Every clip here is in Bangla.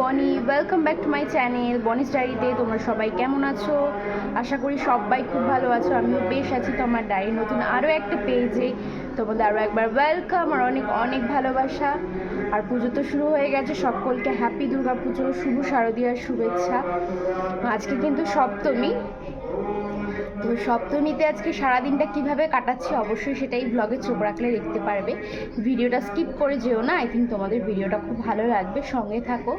Boni. Welcome back to my channel Boni's ডায়েরিতে। তোমরা সবাই কেমন আছো? আশা করি সবাই খুব ভালো আছো। আমিও বেশ আছি তোমার ডায়েরি নতুন আরও একটা পেজে। তোমাদের আরও একবার ওয়েলকাম আর অনেক অনেক ভালোবাসা। আর পুজো তো শুরু হয়ে গেছে। সকলকে হ্যাপি দুর্গা পুজো শুভ শারদীয়ার শুভেচ্ছা। আজকে কিন্তু সপ্তমী। তো সপ্তমীতে আজকে সারাদিনটা কীভাবে কাটাচ্ছি অবশ্যই সেটাই ব্লগে চোখ রাখলে দেখতে পারবে। ভিডিওটা স্কিপ করে যেও না আই থিঙ্ক তোমাদের ভিডিওটা খুব ভালো লাগবে। সঙ্গে থাকো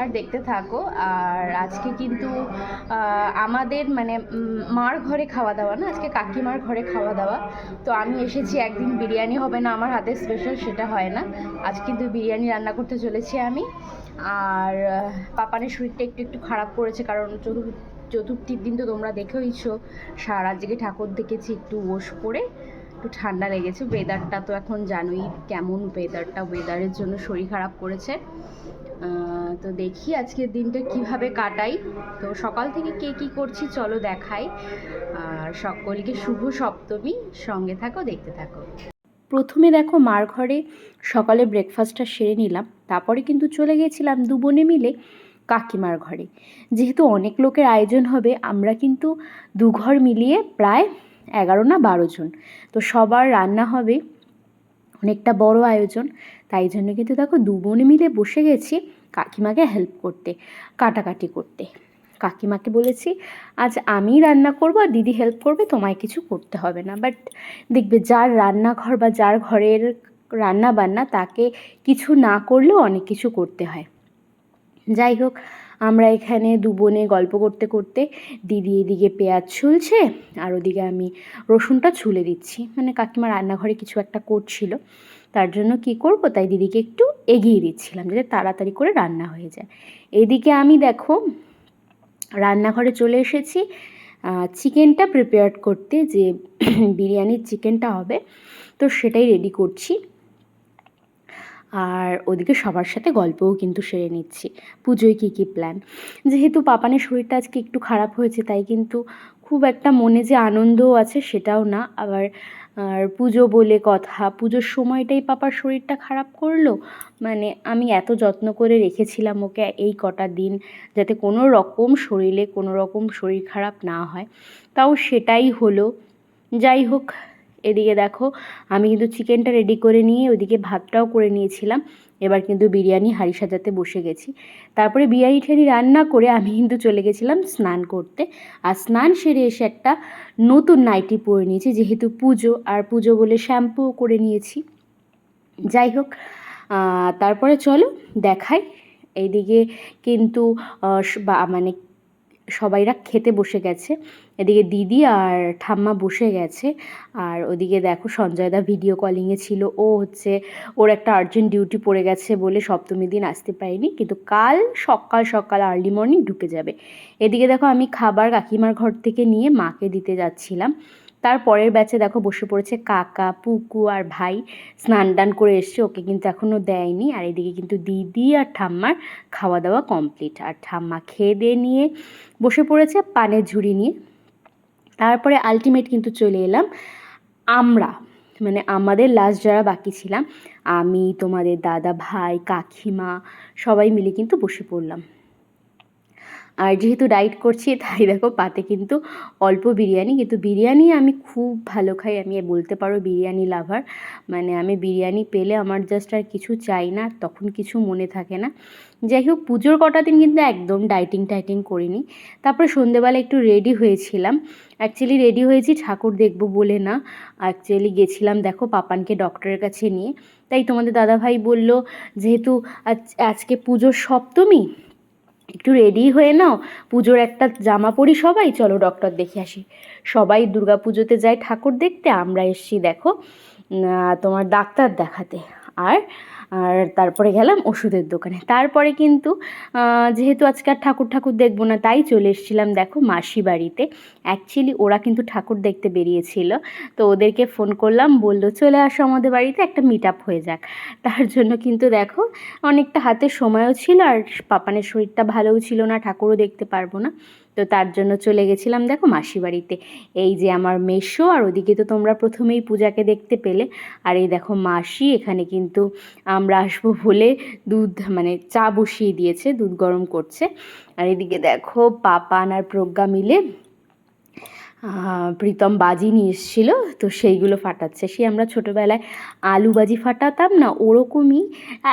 আর দেখতে থাকো। আর আজকে কিন্তু আমাদের মানে মার ঘরে খাওয়া দাওয়া না, আজকে কাকিমার ঘরে খাওয়া দাওয়া। তো আমি এসেছি, একদিন বিরিয়ানি হবে না, আমার হাতে স্পেশাল সেটা হয় না। আজ কিন্তু বিরিয়ানি রান্না করতে চলেছি আমি। আর পাপানের শরীরটা একটু একটু খারাপ করেছে, কারণ চতুর্থ চতুর্থীর দিন তো তোমরা দেখেইছ সারা জেগে ঠাকুর দেখেছি, একটু ওষ করে, একটু ঠান্ডা লেগেছে। ওয়েদারটা তো এখন জানোই কেমন ওয়েদারটা ওয়েদারের জন্য শরীর খারাপ করেছে। তো দেখি আজকের দিনটা কীভাবে কাটাই। তো সকাল থেকে কে কী করছি চলো দেখাই। আর সকলকে শুভ সপ্তমী। সঙ্গে থাকো, দেখতে থাকো। প্রথমে দেখো মার ঘরে সকালে ব্রেকফাস্টটা সেরে নিলাম। তারপরে কিন্তু চলে গিয়েছিলাম দু বোনে মিলে কাকিমার ঘরে। যেহেতু অনেক লোকের আয়োজন হবে, আমরা কিন্তু দুঘর মিলিয়ে প্রায় এগারো না বারো জন। তো সবার রান্না হবে, অনেকটা বড় আয়োজন। তাই জন্য কিন্তু দেখো দু বোনে মিলে বসে গেছি কাকিমাকে হেল্প করতে, কাটাকাটি করতে। কাকিমাকে বলেছি, আজ আমি রান্না করব আর দিদি হেল্প করবে, তোমায় কিছু করতে হবে না। বাট দেখবে যার রান্নাঘর বা যার ঘরের রান্না বান্না তাকে কিছু না করলেও অনেক কিছু করতে হয়। যাই হোক, আমরা এখানে দু বোনে গল্প করতে করতে দিদি এদিকে পেঁয়াজ ছুলছে, আর ওদিকে আমি রসুনটা ছুলে দিচ্ছি। মানে কাকিমা রান্নাঘরে কিছু একটা করছিল, তার জন্য কি করব? তাই দিদিকে একটু এগিয়ে দিচ্ছিলাম, যাতে তাড়াতাড়ি করে রান্না হয়ে যায়। এদিকে আমি দেখো, রান্নাঘরে চলে এসেছি। চিকেনটা প্রিপেয়ার করতে যে বিরিয়ানির চিকেনটা হবে, তো সেটাই রেডি করছি। আর ওদিকে সবার সাথে গল্পও কিন্তু সেরে নিচ্ছি। পুজোয় কী কী প্ল্যান যেহেতু পাপানের শরীরটা আজকে একটু খারাপ হয়েছে, তাই কিন্তু খুব একটা মনে যে আনন্দও আছে সেটাও না। আবার, আর পুজো বলে কথা, পুজোর সময়টাই পাপার শরীরটা খারাপ করল। মানে আমি এত যত্ন করে রেখেছিলাম ওকে এই কটা দিন যাতে কোনো রকম শরীরে কোনো রকম শরীর খারাপ না হয়। তাও সেটাই হলো। যাই হোক এদিকে দেখো, আমি কিন্তু চিকেনটা রেডি করে নিয়ে ওদিকে ভাতটাও করে নিয়েছিলাম। এবার কিন্তু বিরিয়ানি হাঁড়ি সাজাতে বসে গেছি। তারপরে বিরিয়ানি ঠাড়ি রান্না করে আমি কিন্তু চলে গেছিলাম স্নান করতে। আর স্নান সেরে এসে একটা নতুন নাইটি পরে নিয়েছি, যেহেতু পুজো, আর পুজো বলে শ্যাম্পুও করে নিয়েছি। যাই হোক তারপরে চলো দেখাই। এইদিকে কিন্তু মানে সবাইরা খেতে বসে গেছে। এদিকে দিদি আর ঠাম্মা বসে গেছে। আর ওদিকে দেখো সঞ্জয়দা ভিডিও কলিংয়ে ছিল। ও হচ্ছে, ওর একটা আর্জেন্ট ডিউটি পড়ে গেছে বলে সপ্তমী দিন আসতে পারিনি। কিন্তু কাল সকাল সকাল আর্লি মর্নিং ঢুকে যাবে। এদিকে দেখো আমি খাবার কাকিমার ঘর থেকে নিয়ে মাকে দিতে যাচ্ছিলাম। তার পরের ব্যাচে দেখো বসে পড়েছে কাকা, পুকু আর ভাই। স্নান টান করে এসছে, ওকে কিন্তু এখনও দেয়নি। আর এদিকে কিন্তু দিদি আর ঠাম্মার খাওয়া দাওয়া কমপ্লিট আর ঠাম্মা খেয়ে দিয়ে নিয়ে বসে পড়েছে পানের ঝুড়ি নিয়ে। তারপরে আলটিমেট কিন্তু চলে এলাম আমরা। মানে আমাদের লাস্ট যারা বাকি ছিলাম, আমি, তোমাদের দাদা, ভাই, কাকিমা, সবাই মিলে কিন্তু বসে পড়লাম। আর যেহেতু ডাইট করছি, তাই দেখো পাতে কিন্তু অল্প বিরিয়ানি। কিন্তু বিরিয়ানি আমি খুব ভালো খাই, আমি বলতে পারো বিরিয়ানি লাভার। মানে আমি বিরিয়ানি পেলে আমার জাস্ট আর কিছু চাই না, তখন কিছু মনে থাকে না। যাই হোক, পুজোর কটা দিন কিন্তু একদম ডাইটিং টাইটিং করিনি। তারপরে সন্ধেবেলা একটু রেডি হয়েছিলাম। অ্যাকচুয়ালি রেডি হয়েছি, ঠাকুর দেখব বলে না। অ্যাকচুয়ালি গেছিলাম দেখো পাপানকে ডক্টরের কাছে নিয়ে। তাই তোমাদের দাদাভাই বলল, যেহেতু আজ- আজকে পুজোর সপ্তমী একটু রেডি হয়ে নাও। পুজোর একটা জামা পরি সবাই, চলো ডক্টর দেখে আসি। সবাই দুর্গা পুজোতে যায় ঠাকুর দেখতে, আমরা এসছি দেখো তোমার ডাক্তার দেখাতে। আর আর তারপরে গেলাম ওষুধের দোকানে। তারপরে কিন্তু যেহেতু আজকে আর ঠাকুর ঠাকুর দেখব না, তাই চলে এসেছিলাম দেখো মাসি বাড়িতে। অ্যাকচুয়ালি ওরা কিন্তু ঠাকুর দেখতে বেরিয়েছিল, তো ওদেরকে ফোন করলাম, বলল চলে আসো আমাদের বাড়িতে, একটা মিট আপ হয়ে যাক। তার জন্য কিন্তু দেখো অনেকটা হাতে সময়ও ছিল, আর পাপানের শরীরটা ভালোও ছিল না, ঠাকুরও দেখতে পারব না। তো তার জন্য চলে গেছিলাম দেখো মাসি বাড়িতে এই যে আমার মেশো আর ওদিকে তো তোমরা প্রথমেই পূজাকে দেখতে পেলে। আর এই দেখো মাসি, এখানে কিন্তু আমরা আসব বলে দুধ মানে চা বসিয়ে দিয়েছে, দুধ গরম করছে। আর এদিকে দেখো পাপান আর প্রজ্ঞা মিলে প্রীতম বাজি নিয়ে এসেছিল, তো সেইগুলো ফাটাচ্ছে। সে আমরা ছোটোবেলায় আলু বাজি ফাটাতাম না, ওরকমই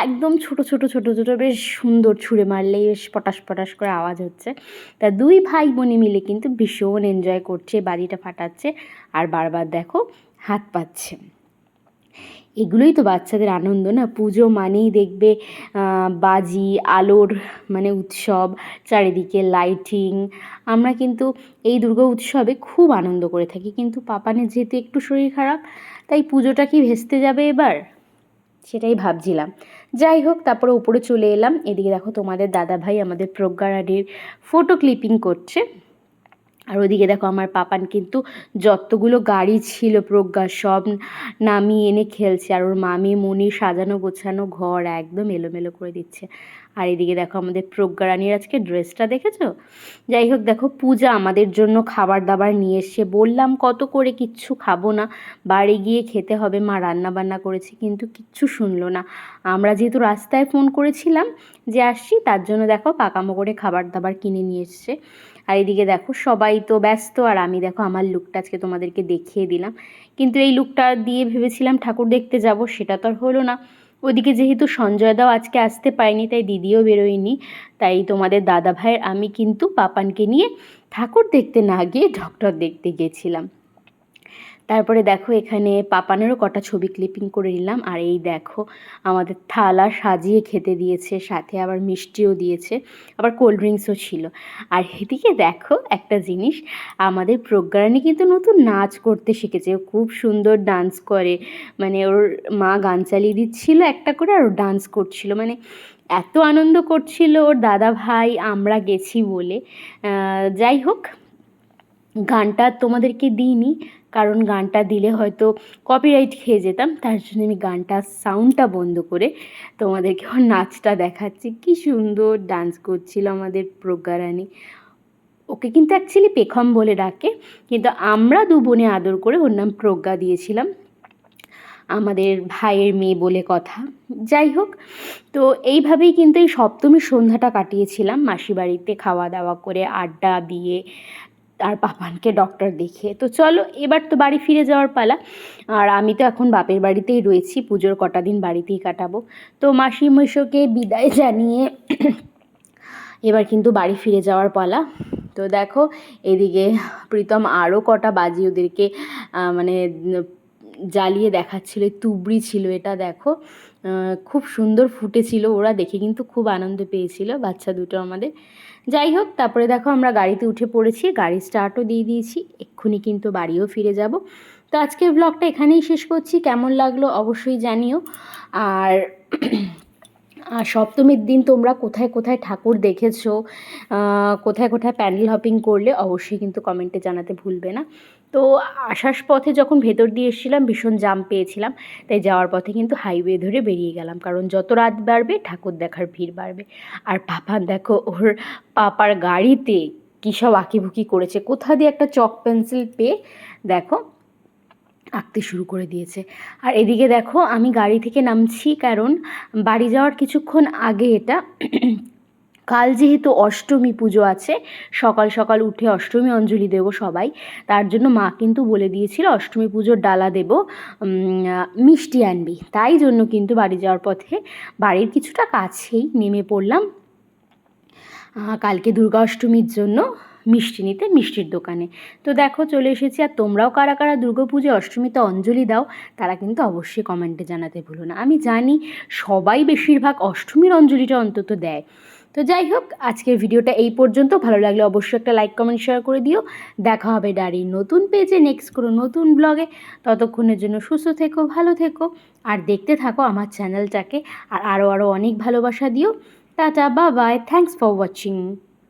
একদম ছোট ছোট ছোট ছোট, বেশ সুন্দর ছুঁড়ে মারলেই বেশ পটাশ পটাশ করে আওয়াজ হচ্ছে। তা দুই ভাই বোনে মিলে কিন্তু ভীষণ এনজয় করছে, বাজিটা ফাটাচ্ছে, আর বারবার দেখো হাত পাচ্ছে। এগুলোই তো বাচ্চাদের আনন্দ, না? পুজো মানেই দেখবে বাজি, আলোর মানে উৎসব, চারিদিকে লাইটিং আমরা কিন্তু এই দুর্গা উৎসবে খুব আনন্দ করে থাকি। কিন্তু পাপানের যেহেতু একটু শরীর খারাপ, তাই পুজোটা কি ভেস্তে যাবে এবার? সেটাই ভাবছিলাম। যাই হোক, তারপরে উপরে চলে এলাম। এদিকে দেখো তোমাদের দাদা ভাই আমাদের প্রজ্ঞারাডির ফটো ক্লিপিং করছে। আর ওদিকে দেখো আমার পাপান কিন্তু যতগুলো গাড়ি ছিল প্রজ্ঞা, সব নামিয়ে এনে খেলছে। আর ওর মামি মনি সাজানো গোছানো ঘর একদম এলোমেলো করে দিচ্ছে। আর এদিকে দেখো আমাদের প্রজ্ঞা রানীর আজকে ড্রেসটা দেখেছ? যাই হোক দেখো, পূজা আমাদের জন্য খাবার দাবার নিয়ে এসে বললাম, কত করে কিচ্ছু খাব না। বাড়ি গিয়ে খেতে হবে। মা রান্না বান্না করেছে, কিন্তু কিচ্ছু শুনলো না। আমরা যেহেতু রাস্তায় ফোন করেছিলাম যে আসছি, তার জন্য দেখো পাকামো করে খাবার দাবার কিনে নিয়ে এসছে। আর এদিকে দেখো, সবাই তো ব্যস্ত। আর আমি দেখো আমার লুকটা আজকে তোমাদেরকে দেখিয়ে দিলাম। কিন্তু এই লুকটা দিয়ে ভেবেছিলাম ঠাকুর দেখতে যাব, সেটা তো আর হলো না। ওদিকে যেহেতু সঞ্জয়দাও আজকে আসতে পারেনি, তাই দিদিও বেরোয়নি, তাই তোমাদের দাদা ভাইয়ের আমি কিন্তু পাপানকে নিয়ে ঠাকুর দেখতে না গিয়ে ডক্টর দেখতে গেছিলাম। তারপরে দেখো এখানে পাপানেরও কটা ছবি ক্লিপিং করে নিলাম। আর এই দেখো, আমাদের থালা সাজিয়ে খেতে দিয়েছে, সাথে আবার মিষ্টিও দিয়েছে, আবার কোল্ড ড্রিঙ্কসও ছিল। আর এদিকে দেখো একটা জিনিস, আমাদের প্রজ্ঞারানী কিন্তু নতুন নাচ করতে শিখেছে। ও খুব সুন্দর ডান্স করে। মানে ওর মা গান চালিয়ে দিচ্ছিল একটা করে আর ও ডান্স করছিল। মানে এত আনন্দ করছিল ওর দাদা ভাই, আমরা গেছি বলে। যাই হোক, গানটা তোমাদেরকে দিইনি। কারণ গানটা দিলে হয়তো কপিরাইট খেয়ে যেতাম, তার জন্য আমি গানটার সাউন্ডটা বন্ধ করে তোমাদেরকে ওর নাচটা দেখাচ্ছি। কী সুন্দর ডান্স করছিল আমাদের প্রজ্ঞারানী। ওকে কিন্তু অ্যাকচুয়ালি পেখম বলে ডাকে, কিন্তু আমরা দু বোনে আদর করে ওর নাম প্রজ্ঞা দিয়েছিলাম, আমাদের ভাইয়ের মেয়ে বলে কথা। যাই হোক, তো এইভাবেই কিন্তু এই সপ্তমীর সন্ধ্যাটা কাটিয়েছিলাম মাসি বাড়িতে খাওয়া দাওয়া করে আড্ডা দিয়ে আর পাপানকে ডক্টর দেখে তো চলো, এবার তো বাড়ি ফিরে যাওয়ার পালা। আর আমি তো এখন বাপের বাড়িতেই রয়েছি, পুজোর কটা দিন বাড়িতেই কাটাবো। তো মাসি মৈশোকে বিদায় জানিয়ে এবার কিন্তু বাড়ি ফিরে যাওয়ার পালা। তো দেখো, এদিকে প্রীতম আরও কটা বাজি ওদেরকে মানে জ্বালিয়ে দেখাচ্ছিল। তুবড়ি ছিল এটা, দেখো। খুব সুন্দর ফুটেছিল, ওরা দেখে কিন্তু খুব আনন্দ পেয়েছিল, বাচ্চা দুটো আমাদের। যাই হোক, তারপরে দেখো আমরা গাড়িতে উঠে পড়েছি, গাড়ি স্টার্টও দিয়ে দিয়েছি, এক্ষুনি কিন্তু বাড়িও ফিরে যাব। তো আজকের ব্লগটা এখানেই শেষ করছি, কেমন লাগল অবশ্যই জানিও। আর আর সপ্তমীর দিন তোমরা কোথায় কোথায় ঠাকুর দেখেছ কোথায় কোথায় প্যান্ডেল হপিং করলে অবশ্যই কিন্তু কমেন্টে জানাতে ভুলবে না। তো আসার পথে যখন ভেতর দিয়ে এসেছিলাম, ভীষণ জাম পেয়েছিলাম, তাই যাওয়ার পথে কিন্তু হাইওয়ে ধরে বেরিয়ে গেলাম, কারণ যত রাত বাড়বে, ঠাকুর দেখার ভিড় বাড়বে। আর পাপা দেখো, ওর পাপার গাড়িতে কী সব আঁকিবুকি করেছে, কোথা দিয়ে একটা চক পেন্সিল পেয়ে, দেখো আঁকতে শুরু করে দিয়েছে। আর এদিকে দেখো, আমি গাড়ি থেকে নামছি কারণ বাড়ি যাওয়ার কিছুক্ষণ আগে এটা। কাল যেহেতু অষ্টমী পুজো আছে, সকাল সকাল উঠে অষ্টমী অঞ্জলি দেব সবাই। তার জন্য মা কিন্তু বলে দিয়েছিল, অষ্টমী পুজোর ডালা দেব মিষ্টি আনবি। তাই জন্য কিন্তু বাড়ি যাওয়ার পথে বাড়ির কিছুটা কাছেই নেমে পড়লাম। কালকে দুর্গা অষ্টমীর জন্য মিষ্টি নিতে মিষ্টির দোকানে। তো দেখো চলে এসেছি, আর তোমরাও কারা কারা পুজো অষ্টমীতে অঞ্জলি দাও, তারা কিন্তু অবশ্যই কমেন্টে জানাতে ভুলো না। আমি জানি সবাই বেশিরভাগ অষ্টমীর অঞ্জলিটা অন্তত দেয়। তো যাই হোক, আজকের ভিডিওটা এই পর্যন্ত। ভালো লাগলে অবশ্যই একটা লাইক কমেন্ট শেয়ার করে দিও। দেখা হবে ডায়েরির নতুন পেজে নেক্সট কোনো নতুন ব্লগে ততক্ষণের জন্য সুস্থ থেকো, ভালো থেকো, আর দেখতে থাকো আমার চ্যানেলটাকে আর আরও আরও অনেক ভালোবাসা দিও। টাটা বা বাই থ্যাংকস ফর ওয়াচিং